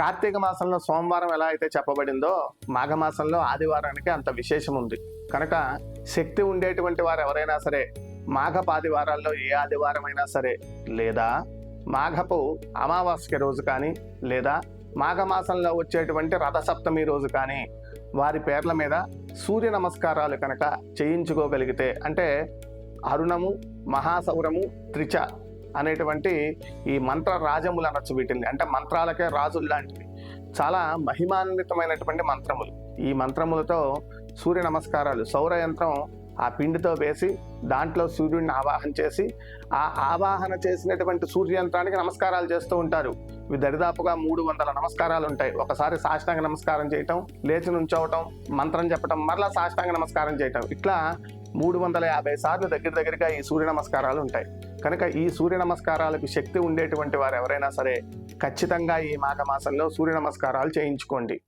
కార్తీక మాసంలో సోమవారం ఎలా అయితే చెప్పబడిందో మాఘమాసంలో ఆదివారానికి అంత విశేషం ఉంది. కనుక శక్తి ఉండేటువంటి వారు ఎవరైనా సరే మాఘపాదివారాల్లో ఏ ఆదివారం అయినా సరే లేదా మాఘపు అమావాస్య రోజు కానీ లేదా మాఘమాసంలో వచ్చేటువంటి రథసప్తమి రోజు కానీ వారి పేర్ల మీద సూర్య నమస్కారాలు కనుక చేయించుకోగలిగితే అంటే అరుణము మహాసౌరము త్రిచ అనేటువంటి ఈ మంత్ర రాజములు అనొచ్చు వీటిని. అంటే మంత్రాలకే రాజులు లాంటివి. చాలా మహిమాన్వితమైనటువంటి మంత్రములు. ఈ మంత్రములతో సూర్య నమస్కారాలు. సౌర యంత్రం ఆ పిండితో వేసి దాంట్లో సూర్యుడిని ఆవాహన చేసి ఆ ఆవాహన చేసినటువంటి సూర్య యంత్రానికి నమస్కారాలు చేస్తూ ఉంటారు. ఇవి దరిదాపుగా మూడు వందల నమస్కారాలు ఉంటాయి. ఒకసారి సాష్టాంగ నమస్కారం చేయటం లేచి నుంచోవటం మంత్రం చెప్పటం మరలా సాష్టాంగ నమస్కారం చేయటం. ఇట్లా మూడు వందల యాభై సార్లు దగ్గర దగ్గరగా ఈ సూర్య నమస్కారాలు ఉంటాయి. కనుక ఈ సూర్య నమస్కారాలకు శక్తి ఉండేటువంటి వారు ఎవరైనా సరే ఖచ్చితంగా ఈ మాఘమాసంలో సూర్య నమస్కారాలు చేయించుకోండి.